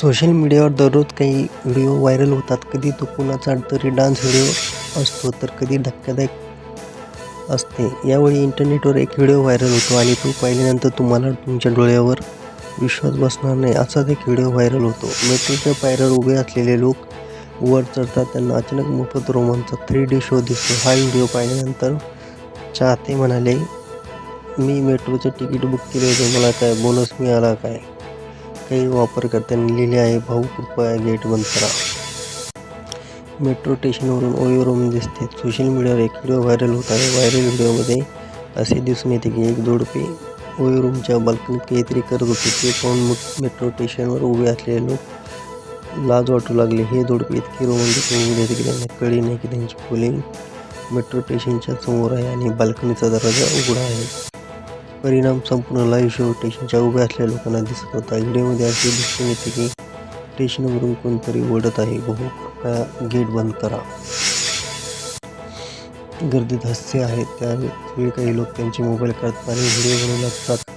Social मीडियावर दररोज काही व्हिडिओ व्हायरल होतात. कधी तो कुणाचा तरी डान्स व्हिडिओ असतो तर कधी धक्कादायक असते. यावेळी इंटरनेटवर एक व्हिडिओ व्हायरल होतो आणि तो पाहिल्यानंतर तुम्हाला तुमच्या डोळ्यावर विश्वास बसणार नाही. असाच एक व्हिडिओ व्हायरल होतो. मेट्रोच्या पायऱ्यावर उभे असलेले लोक वर चढतात. त्यांना अचानक मोफत रोमांचा थ्री डी शो दिसतो. हा व्हिडिओ पाहिल्यानंतर चाहते म्हणाले मी मेट्रोचं तिकीट बुक केले होते मला काय बोनस मिळाला काय? काही वापरकर्त्यांनी लिहिले आहे. भाऊ कृपया गेट बंद करा. मेट्रो स्टेशनवरून ओयो रूम दिसते. सोशल मीडियावर एक व्हिडिओ व्हायरल होत आहे. व्हायरल व्हिडिओमध्ये असे दिसून येते की एक जोडपे ओयो रूमच्या बाल्कनीत काहीतरी करत होते. ते पाहून मेट्रो स्टेशनवर उभे असलेले लोक लाज वाटू लागले. हे जोडपे इतके रोमांटिक होऊन होते की त्यांना कळले नाही की त्यांची खोली मेट्रो स्टेशनच्या समोर आहे आणि बाल्कनीचा दरवाजा उघडा आहे. परिणाम संपूर्ण लाईव्ह शो स्टेशनच्या उभ्या असलेल्या लोकांना दिसत होता. व्हिडिओमध्ये असे दिसून येते की स्टेशनवरून कोणतरी ओढत आहे. बहु कृपया गेट बंद करा. गर्दीत हस्ते आहेत त्यावेळी काही लोक त्यांचे मोबाईल काढतात आणि व्हिडिओ बनवू लागतात